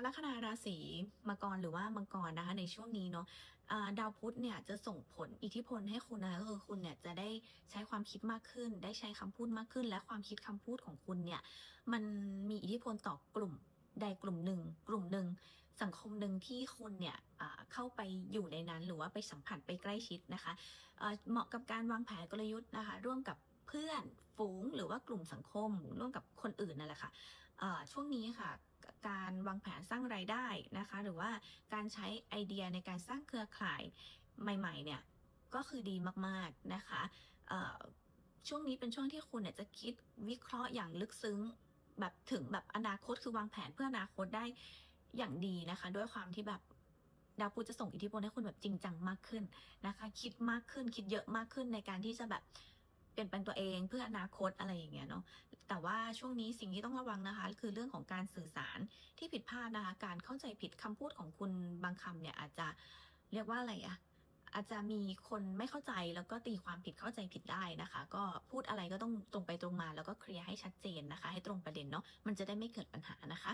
าวลัคนาราศีมังกรหรือว่ามังกรนะคะ ในช่วงนี้เนาะดาวพุธเนี่ยจะส่งผลอิทธิพลให้คุณนะคะก็คือคุณเนี่ยจะได้ใช้ความคิดมากขึ้น ได้ใช้คำพูดมากขึ้น และความคิดคำพูดของคุณเนี่ยมันมีอิทธิพลต่อกลุ่มใดกลุ่มหนึ่ง กลุ่มหนึ่งสังคมหนึ่งที่คุณเนี่ยเข้าไปอยู่ในนั้น หรือว่าไปสัมผัสไปใกล้ชิดนะคะเอ่อเหมาะกับการวางแผนกลยุทธ์นะคะ ร่วมกับ เพื่อนฝูงหรือว่ากลุ่มสังคมร่วมกับคนอื่นนั่นแหละค่ะช่วงนี้ค่ะการวางแผนสร้างรายได้นะคะ หรือว่าการใช้ไอเดียในการสร้างเครือข่ายใหม่ๆเนี่ยก็คือดีมากๆนะคะช่วงนี้เป็นช่วงที่คุณเนี่ยจะคิดวิเคราะห์อย่างลึกซึ้งแบบถึงแบบอนาคตคือวางแผนเพื่ออนาคตได้อย่างดีนะคะ ด้วยความที่แบบดาวพุธจะส่งอิทธิพลให้คุณแบบจริงจังมากขึ้นนะคะ คิดมากขึ้นคิดเยอะมากขึ้นในการที่จะแบบ เปลี่ยนแปลงตัวเองเพื่ออนาคตอะไรอย่างเงี้ยเนาะแต่ว่าช่วงนี้สิ่งที่ต้องระวังนะคะ คือเรื่องของการสื่อสารที่ผิดพลาดนะคะการเข้าใจผิดคำพูดของคุณบางคำเนี่ยอาจจะเรียกว่าอะไรอะอาจจะมีคนไม่เข้าใจแล้วก็ตีความผิดเข้าใจผิดได้นะคะ ก็พูดอะไรก็ต้องตรงไปตรงมา แล้วก็เคลียร์ให้ชัดเจนนะคะ ให้ตรงประเด็นเนาะมันจะได้ไม่เกิดปัญหานะคะ